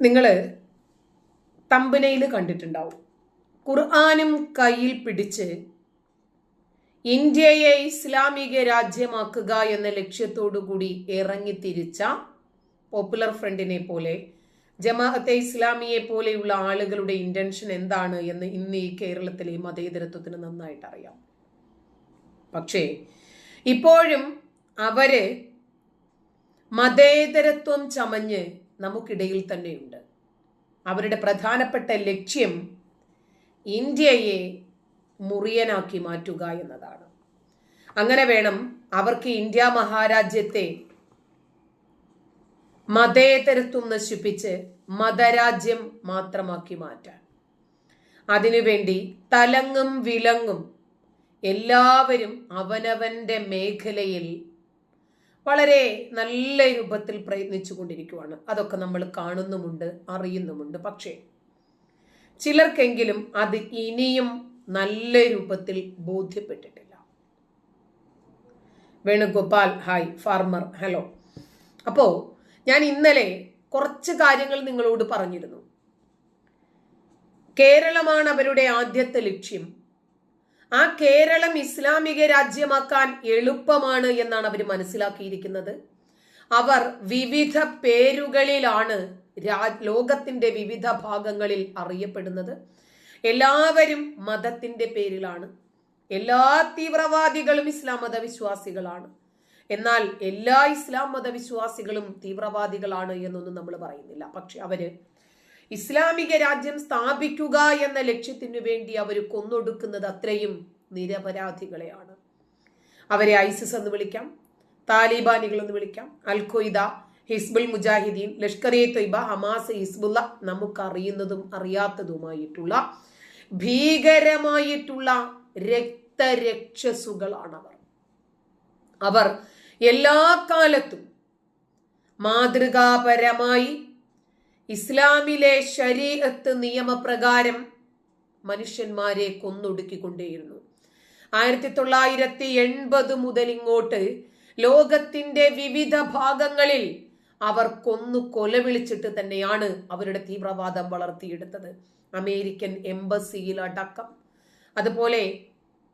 നിങ്ങൾ തമ്പനയിൽ കണ്ടിട്ടുണ്ടാവും. ഖുർആാനും കയ്യിൽ പിടിച്ച് ഇന്ത്യയെ ഇസ്ലാമിക രാജ്യമാക്കുക എന്ന ലക്ഷ്യത്തോടുകൂടി ഇറങ്ങിത്തിരിച്ച പോപ്പുലർ ഫ്രണ്ടിനെ പോലെ ജമാഅത്തെ ഇസ്ലാമിയെ പോലെയുള്ള ആളുകളുടെ ഇന്റൻഷൻ എന്താണ് എന്ന് ഇന്ന് ഈ കേരളത്തിലെ മതേതരത്വത്തിന് നന്നായിട്ട് അറിയാം പക്ഷേ ഇപ്പോഴും അവർ മതേതരത്വം ചമഞ്ഞ് നമുക്കിടയിൽ തന്നെയുണ്ട്. അവരുടെ പ്രധാനപ്പെട്ട ലക്ഷ്യം ഇന്ത്യയെ മുറിയനാക്കി മാറ്റുക എന്നതാണ്. അങ്ങനെ വേണം അവർക്ക് ഇന്ത്യ മഹാരാജ്യത്തെ മതേതരത്വം നശിപ്പിച്ച് മതരാജ്യം മാത്രമാക്കി മാറ്റാൻ. അതിനുവേണ്ടി തലങ്ങും വിലങ്ങും എല്ലാവരും അവനവന്റെ മേഖലയിൽ വളരെ നല്ല രൂപത്തിൽ പ്രയത്നിച്ചു കൊണ്ടിരിക്കുവാണ്. അതൊക്കെ നമ്മൾ കാണുന്നുമുണ്ട് അറിയുന്നുമുണ്ട്. പക്ഷേ ചിലർക്കെങ്കിലും അത് ഇനിയും നല്ല രൂപത്തിൽ ബോധ്യപ്പെട്ടിട്ടില്ല. Venugopal hi farmer hello. അപ്പോ ഞാൻ ഇന്നലെ കുറച്ച് കാര്യങ്ങൾ നിങ്ങളോട് പറഞ്ഞിരുന്നു. കേരളമാണ് അവരുടെ ആദ്യത്തെ ലക്ഷ്യം. ആ കേരളം ഇസ്ലാമിക രാജ്യമാക്കാൻ എളുപ്പമാണ് എന്നാണ് അവർ മനസ്സിലാക്കിയിരിക്കുന്നത്. അവർ വിവിധ പേരുകളിലാണ് ലോകത്തിന്റെ വിവിധ ഭാഗങ്ങളിൽ അറിയപ്പെടുന്നത്. എല്ലാവരും മതത്തിന്റെ പേരിലാണ്. എല്ലാ തീവ്രവാദികളും ഇസ്ലാം മതവിശ്വാസികളാണ്. എന്നാൽ എല്ലാ ഇസ്ലാം മതവിശ്വാസികളും തീവ്രവാദികളാണ് എന്നൊന്നും നമ്മൾ പറയുന്നില്ല. പക്ഷെ അവർ ഇസ്ലാമിക രാജ്യം സ്ഥാപിക്കുക എന്ന ലക്ഷ്യത്തിനു വേണ്ടി അവർ കൊന്നൊടുക്കുന്നത് അത്രയും നിരപരാധികളെയാണ്. അവരെ ഐസിസ് എന്ന് വിളിക്കാം താലിബാനികൾ എന്ന് വിളിക്കാം Al Qaeda Hizbul Mujahideen Lashkar e Taiba Hamas Hezbollah നമുക്കറിയുന്നതും അറിയാത്തതുമായിട്ടുള്ള ഭീകരമായിട്ടുള്ള രക്തരക്ഷസുകളാണ് അവർ അവർ എല്ലാ കാലത്തും മാതൃകാപരമായി ഇസ്ലാമിലെ ശരീഅത്ത് നിയമപ്രകാരം മനുഷ്യന്മാരെ കൊന്നൊടുക്കിക്കൊണ്ടേയിരുന്നു. ആയിരത്തി തൊള്ളായിരത്തി എൺപത് മുതൽ ഇങ്ങോട്ട് ലോകത്തിന്റെ വിവിധ ഭാഗങ്ങളിൽ അവർ കൊന്നു കൊലവിളിച്ചിട്ട് തന്നെയാണ് അവരുടെ തീവ്രവാദം വളർത്തിയെടുത്തത്. അമേരിക്കൻ എംബസിയിൽ അടക്കം. അതുപോലെ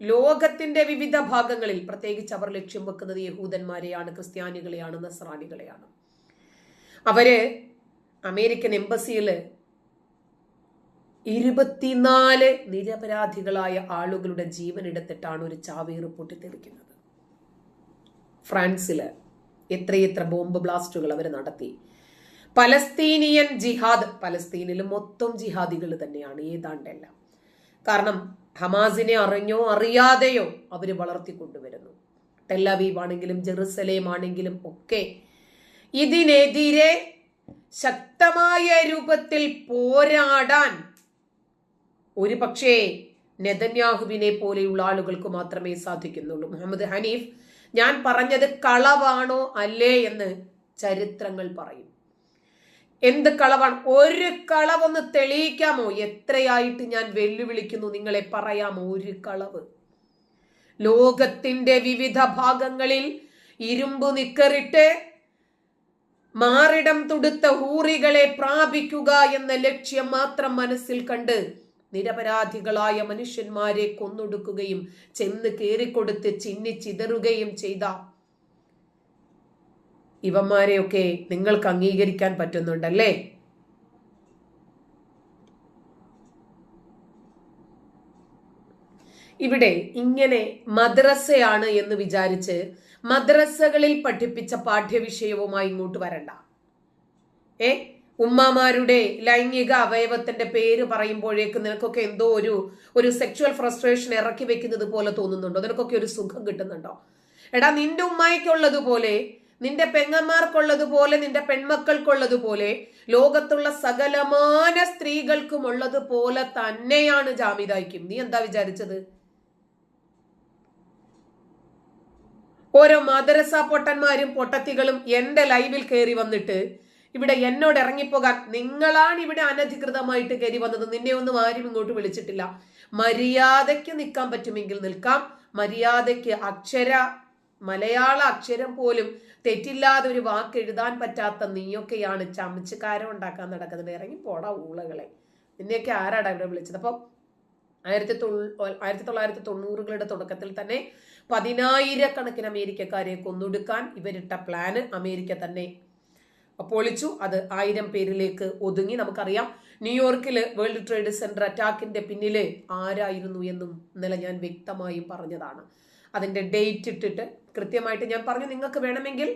ലോകത്തിന്റെ വിവിധ ഭാഗങ്ങളിൽ പ്രത്യേകിച്ച് അവർ ലക്ഷ്യം വെക്കുന്നത് യഹൂദന്മാരെയാണ് ക്രിസ്ത്യാനികളെയാണ് നസ്രാനികളെയാണ് അവർ അമേരിക്കൻ എംബസിയിൽ ഇരുപത്തിനാല് നിരപരാധികളായ ആളുകളുടെ ജീവൻ എടുത്തിട്ടാണ് ഒരു ചാവേറ് പൊട്ടിത്തെറിക്കുന്നത് ഫ്രാൻസിൽ എത്രയെത്ര ബോംബ് ബ്ലാസ്റ്റുകൾ അവർ നടത്തി. പലസ്തീനിയൻ ജിഹാദ് പലസ്തീനിൽ മൊത്തം ജിഹാദികൾ തന്നെയാണ് ഏതാണ്ടെല്ലാം കാരണം ഹമാസിനെ അറിഞ്ഞോ അറിയാതെയോ അവർ വളർത്തിക്കൊണ്ടുവരുന്നു. ടെല്ലവീവ് ആണെങ്കിലും ജെറുസലേം ആണെങ്കിലും ഒക്കെ ഇതിനെതിരെ ശക്തമായ രൂപത്തിൽ പോരാടാൻ. ഒരു പക്ഷേ നെതന്യാഹുവിനെ പോലെയുള്ള ആളുകൾക്ക് മാത്രമേ സാധിക്കുന്നുള്ളൂ. മുഹമ്മദ് ഹനീഫ് ഞാൻ പറഞ്ഞത് കളവാണോ അല്ലേ? എന്ന് ചരിത്രങ്ങൾ പറയും. എന്ത് കളവാണ്? ഒരു കളവൊന്ന് തെളിയിക്കാമോ? എത്രയായിട്ട് ഞാൻ വെല്ലുവിളിക്കുന്നു നിങ്ങളെ പറയാമോ? ഒരു കളവ്. ലോകത്തിന്റെ വിവിധ ഭാഗങ്ങളിൽ ഇരുമ്പു നിക്കറിട്ട് മാറിടം തുടുത്ത ഹൂറികളെ പ്രാപിക്കുക എന്ന ലക്ഷ്യം മാത്രം മനസ്സിൽ കണ്ട് നിരപരാധികളായ മനുഷ്യന്മാരെ കൊന്നൊടുക്കുകയും ചെന്ന് കയറിക്കൊടുത്ത് ചിന്നിച്ചിതറുകയും ചെയ്ത. ഇവന്മാരെയൊക്കെ നിങ്ങൾക്ക് അംഗീകരിക്കാൻ പറ്റുന്നുണ്ടല്ലേ? ഇവിടെ ഇങ്ങനെ മദ്രസയാണ് എന്ന് വിചാരിച്ച് മദ്രസകളിൽ പഠിപ്പിച്ച പാഠ്യവിഷയവുമായി ഇങ്ങോട്ട് വരണ്ട. ഏ? ഉമ്മമാരുടെ ലൈംഗിക അവയവത്തിന്റെ പേര് പറയുമ്പോഴേക്ക് നിനക്കൊക്കെ എന്തോ ഒരു ഒരു സെക്ഷുവൽ ഫ്രസ്ട്രേഷൻ ഇറക്കി വെക്കുന്നത് പോലെ തോന്നുന്നുണ്ടോ? നിനക്കൊക്കെ ഒരു സുഖം കിട്ടുന്നുണ്ടോ? എടാ നിന്റെ ഉമ്മായിക്കുള്ളതുപോലെ നിന്റെ പെങ്ങന്മാർക്കുള്ളതുപോലെ നിന്റെ പെൺമക്കൾക്കുള്ളതുപോലെ ലോകത്തുള്ള സകലമാന സ്ത്രീകൾക്കും ഉള്ളതുപോലെ തന്നെയാണ് ജാമിതായിക്കും നീ എന്താ വിചാരിച്ചത്? ഓരോ മദ്രസ പൊട്ടന്മാരും പൊട്ടത്തികളും എന്റെ ലൈവിൽ കയറി വന്നിട്ട് ഇവിടെ എന്നോട് ഇറങ്ങിപ്പോകാൻ നിങ്ങളാണ് ഇവിടെ അനധികൃതമായിട്ട് കയറി വന്നത്. നിന്നെ ഒന്നും ആരും ഇങ്ങോട്ട് വിളിച്ചിട്ടില്ല. മര്യാദയ്ക്ക് നിൽക്കാൻ പറ്റുമെങ്കിൽ നിൽക്കാം. മര്യാദയ്ക്ക് അക്ഷര മലയാള അക്ഷരം പോലും തെറ്റില്ലാതെ ഒരു വാക്ക് എഴുതാൻ പറ്റാത്ത നീയൊക്കെയാണ് ചമച്ചുകാരം ഉണ്ടാക്കാൻ നടക്കുന്നത്. ഇറങ്ങി പോടാ ഊളകളെ. നിന്നെയൊക്കെ ആരാടാ ഇവിടെ വിളിച്ചത്? അപ്പം ആയിരത്തി ആയിരത്തി തൊള്ളായിരത്തി തൊണ്ണൂറുകളുടെ തുടക്കത്തിൽ തന്നെ പതിനായിരക്കണക്കിന് അമേരിക്കക്കാരെ കൊന്നൊടുക്കാൻ ഇവരിട്ട പ്ലാന് അമേരിക്ക തന്നെ പൊളിച്ചു അത് ആയിരം പേരിലേക്ക് ഒതുങ്ങി. നമുക്കറിയാം ന്യൂയോർക്കിൽ വേൾഡ് ട്രേഡ് സെന്റർ അറ്റാക്കിന്റെ പിന്നിൽ ആരായിരുന്നു എന്നും ഇന്നലെ ഞാൻ വ്യക്തമായി പറഞ്ഞതാണ്. അതിന്റെ ഡേറ്റ് ഇട്ടിട്ട് കൃത്യമായിട്ട് ഞാൻ പറഞ്ഞു നിങ്ങൾക്ക് വേണമെങ്കിൽ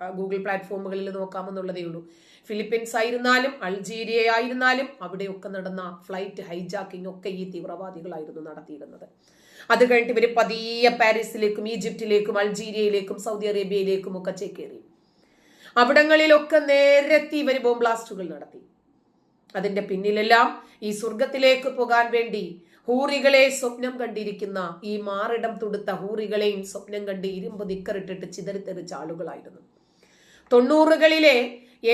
ഗൂഗിൾ പ്ലാറ്റ്ഫോമുകളിൽ നോക്കാമെന്നുള്ളതേ ഉള്ളൂ. ഫിലിപ്പീൻസ് ആയിരുന്നാലും അൾജീരിയ ആയിരുന്നാലും അവിടെയൊക്കെ നടന്ന ഫ്ലൈറ്റ് ഹൈജാക്കിംഗ് ഒക്കെ ഈ തീവ്രവാദികളായിരുന്നു നടത്തിയിരുന്നത്. അത് കഴിഞ്ഞിട്ട് ഇവർ പതിയെ പാരീസിലേക്കും ഈജിപ്തിലേക്കും അൾജീരിയയിലേക്കും സൗദി അറേബ്യയിലേക്കും ഒക്കെ ചേക്കേറി. അവിടങ്ങളിലൊക്കെ നേരത്തെ ഇവർ ബോംബ് ബ്ലാസ്റ്റുകൾ നടത്തി. അതിന്റെ പിന്നിലെല്ലാം ഈ സ്വർഗത്തിലേക്ക് പോകാൻ വേണ്ടി ഹൂറികളെ സ്വപ്നം കണ്ടിരിക്കുന്ന ഈ മാറിടം തുടുത്ത ഹൂറികളെയും സ്വപ്നം കണ്ട് ഇരുമ്പ് നിക്കറിട്ടിട്ട് ചിതറിത്തെറിച്ച ആളുകളായിരുന്നു. തൊണ്ണൂറുകളിലെ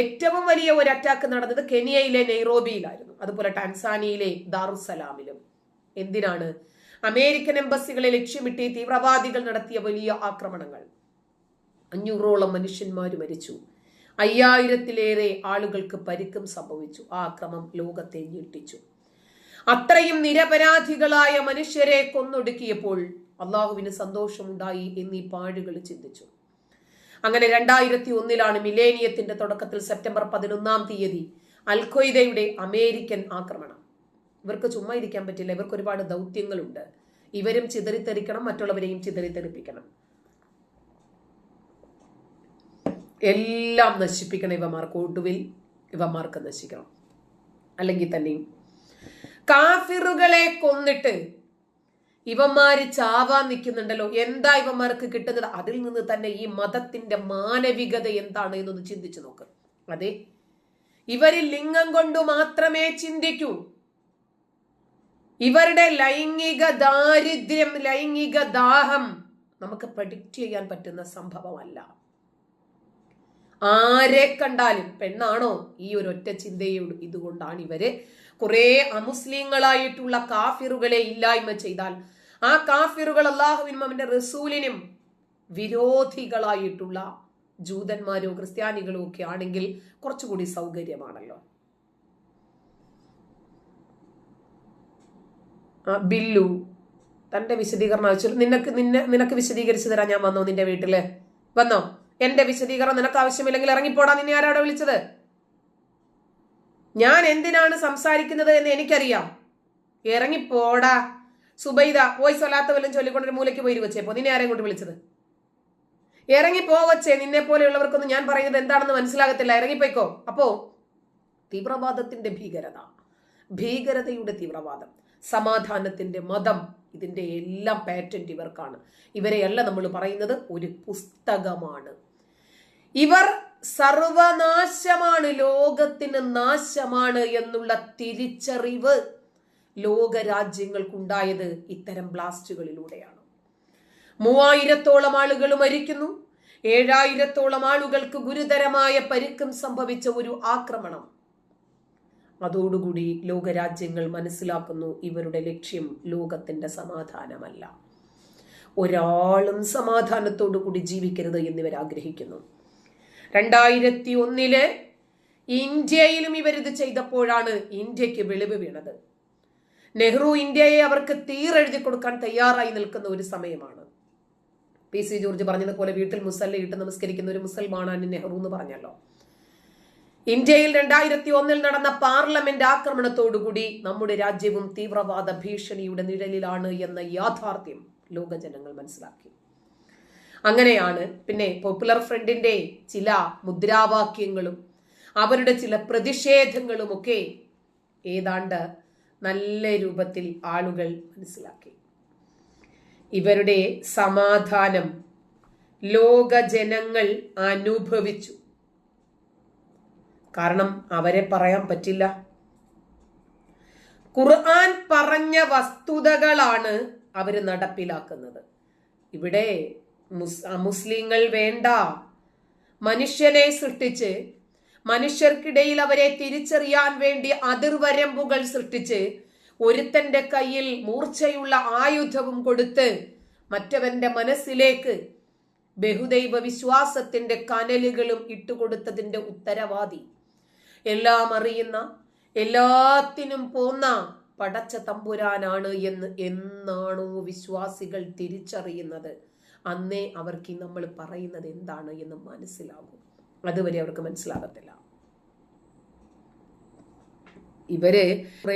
ഏറ്റവും വലിയ ഒരു അറ്റാക്ക് നടന്നത് കെനിയയിലെ നെയ്റോബിയിലായിരുന്നു. അതുപോലെ ടാൻസാനിയയിലെ ദാറുസലാമിലും. എന്തിനാണ് അമേരിക്കൻ എംബസികളെ ലക്ഷ്യമിട്ട് തീവ്രവാദികൾ നടത്തിയ വലിയ ആക്രമണങ്ങൾ. അഞ്ഞൂറോളം മനുഷ്യന്മാർ മരിച്ചു. അയ്യായിരത്തിലേറെ ആളുകൾക്ക് പരിക്കും സംഭവിച്ചു. ആ അക്രമം ലോകത്തെ ഞെട്ടിച്ചു. അത്രയും നിരപരാധികളായ മനുഷ്യരെ കൊന്നൊടുക്കിയപ്പോൾ അള്ളാഹുവിന് സന്തോഷമുണ്ടായി എന്നീ പാഴുകൾ ചിന്തിച്ചു. അങ്ങനെ രണ്ടായിരത്തി ഒന്നിലാണ് മിലേനിയത്തിന്റെ തുടക്കത്തിൽ സെപ്റ്റംബർ പതിനൊന്നാം തീയതി അൽഖയ്ദയുടെ അമേരിക്കൻ ആക്രമണം. ഇവർക്ക് ചുമ്മാ ഇരിക്കാൻ പറ്റില്ല. ഇവർക്ക് ഒരുപാട് ദൗത്യങ്ങളുണ്ട്. ഇവരും ചിതറിത്തെറിക്കണം മറ്റുള്ളവരെയും ചിതറിത്തെറിപ്പിക്കണം. എല്ലാം നശിപ്പിക്കണം ഇവമാർക്ക് ഒടുവിൽ ഇവമാർക്ക് നശിക്കണം. അല്ലെങ്കിൽ തന്നെയും കാഫിറുകളെ കൊന്നിട്ട് ഇവന്മാര് ചാവാൻ നിൽക്കുന്നുണ്ടല്ലോ. എന്താ ഇവന്മാർക്ക് കിട്ടുന്നത്? അതിൽ നിന്ന് തന്നെ ഈ മതത്തിന്റെ മാനവികത എന്താണ് എന്നൊന്ന് ചിന്തിച്ചു നോക്ക്. അതെ ഇവരിൽ ലിംഗം കൊണ്ട് മാത്രമേ ചിന്തിക്കൂ. ഇവരുടെ ലൈംഗിക ദാരിദ്ര്യം ലൈംഗിക ദാഹം നമുക്ക് പ്രഡിക്റ്റ് ചെയ്യാൻ പറ്റുന്ന സംഭവമല്ല. ആരെ കണ്ടാലും പെണ്ണാണോ? ഈ ഒരു ഒറ്റ ചിന്തയോട് ഇതുകൊണ്ടാണ് ഇവർ കുറെ അമുസ്ലിങ്ങളായിട്ടുള്ള കാഫിറുകളെ ഇല്ലായ്മ ചെയ്താൽ ആ കാഫിറുകൾ അള്ളാഹുവിനും അവന്റെ റസൂലിനും വിരോധികളായിട്ടുള്ള ജൂതന്മാരോ ക്രിസ്ത്യാനികളോ ഒക്കെ ആണെങ്കിൽ കുറച്ചുകൂടി സൗകര്യമാണല്ലോ. ബില്ലു തന്റെ വിശദീകരണം ആവശ്യം നിനക്ക് നിന്നെ നിനക്ക് വിശദീകരിച്ചു തരാൻ ഞാൻ വന്നോ നിന്റെ വീട്ടിൽ? വന്നോ? എന്റെ വിശദീകരണം നിനക്ക് ആവശ്യമില്ലെങ്കിൽ ഇറങ്ങിപ്പോടാ. നിന്നെ ആരാടെ വിളിച്ചത്? ഞാൻ എന്തിനാണ് സംസാരിക്കുന്നത് എന്ന് എനിക്കറിയാം. ഇറങ്ങിപ്പോടാ. സുബൈദ പോയി സ്വലാത്ത വല്ലതും ചൊല്ലിക്കൊണ്ടൊരു മൂലയ്ക്ക് പോയി വെച്ചേപ്പോ നിന്നെ ആരെയും കൊണ്ട് വിളിച്ചത്? ഇറങ്ങി പോവച്ചേ നിന്നെ പോലെയുള്ളവർക്കൊന്നും ഞാൻ പറയുന്നത് എന്താണെന്ന് മനസ്സിലാകത്തില്ല. ഇറങ്ങിപ്പോയിക്കോ. അപ്പോ തീവ്രവാദത്തിന്റെ ഭീകരത. ഭീകരതയുടെ തീവ്രവാദം. സമാധാനത്തിന്റെ മതം ഇതിന്റെ എല്ലാം പാറ്റന്റ് ഇവർക്കാണ്. ഇവരെയല്ല നമ്മൾ പറയുന്നത് ഒരു പുസ്തകമാണ്. ഇവർ സർവനാശമാണ് ലോകത്തിന് നാശമാണ് എന്നുള്ള തിരിച്ചറിവ് ലോകരാജ്യങ്ങൾക്കുണ്ടായത് ഇത്തരം ബ്ലാസ്റ്റുകളിലൂടെയാണ്. മൂവായിരത്തോളം ആളുകൾ മരിക്കുന്നു. ഏഴായിരത്തോളം ആളുകൾക്ക് ഗുരുതരമായ പരിക്കും സംഭവിച്ച ഒരു ആക്രമണം. അതോടുകൂടി ലോകരാജ്യങ്ങൾ മനസ്സിലാക്കുന്നു ഇവരുടെ ലക്ഷ്യം ലോകത്തിന്റെ സമാധാനമല്ല. ഒരാളും സമാധാനത്തോടു കൂടി ജീവിക്കരുത് എന്നിവർ ആഗ്രഹിക്കുന്നു രണ്ടായിരത്തി ഒന്നിൽ ഇന്ത്യയിലും ഇവരിത് ചെയ്തപ്പോഴാണ് ഇന്ത്യയ്ക്ക് വെളിവ് വീണത്. നെഹ്റു ഇന്ത്യയെ അവർക്ക് തീരെഴുതി കൊടുക്കാൻ തയ്യാറായി നിൽക്കുന്ന ഒരു സമയമാണ്. പി സി ജോർജ് പറഞ്ഞതുപോലെ വീട്ടിൽ മുസല്ല ഇട്ട് നമസ്കരിക്കുന്ന ഒരു മുസൽമാനാണ് നെഹ്റു എന്ന് പറഞ്ഞല്ലോ. ഇന്ത്യയിൽ രണ്ടായിരത്തി ഒന്നിൽ നടന്ന പാർലമെന്റ് ആക്രമണത്തോടുകൂടി നമ്മുടെ രാജ്യവും തീവ്രവാദ ഭീഷണിയുടെ നിഴലിലാണ് എന്ന യാഥാർത്ഥ്യം ലോകജനങ്ങൾ മനസ്സിലാക്കി. അങ്ങനെയാണ് പിന്നെ പോപ്പുലർ ഫ്രണ്ടിന്റെ ചില മുദ്രാവാക്യങ്ങളും അവരുടെ ചില പ്രതിഷേധങ്ങളുമൊക്കെ ഏതാണ്ട് നല്ല രൂപത്തിൽ ആളുകൾ മനസ്സിലാക്കി. ഇവരുടെ സമാധാനം ലോക ജനങ്ങൾ അനുഭവിച്ചു. കാരണം അവരെ പറയാൻ പറ്റില്ല. ഖുർആൻ പറഞ്ഞ വസ്തുതകളാണ് അവർ നടപ്പിലാക്കുന്നത്. ഇവിടെ മുസ്ലിങ്ങൾ വേണ്ട. മനുഷ്യനെ സൃഷ്ടിച്ച് മനുഷ്യർക്കിടയിൽ അവരെ തിരിച്ചറിയാൻ വേണ്ടി അതിർവരമ്പുകൾ സൃഷ്ടിച്ച് ഒരുത്തന്റെ കയ്യിൽ മൂർച്ചയുള്ള ആയുധവും കൊടുത്ത് മറ്റവന്റെ മനസ്സിലേക്ക് ബഹുദൈവ വിശ്വാസത്തിന്റെ കനലുകളും ഇട്ടുകൊടുത്തതിന്റെ ഉത്തരവാദി. എല്ലാം അറിയുന്ന എല്ലാത്തിനും പോന്ന പടച്ച തമ്പുരാനാണ് എന്ന് എന്നാണോ വിശ്വാസികൾ തിരിച്ചറിയുന്നത്. അന്നേ അവർക്ക് നമ്മൾ പറയുന്നത് എന്താണ് എന്ന് മനസ്സിലാകും. അതുവരെ അവർക്ക് മനസ്സിലാകത്തില്ല. ഇവർ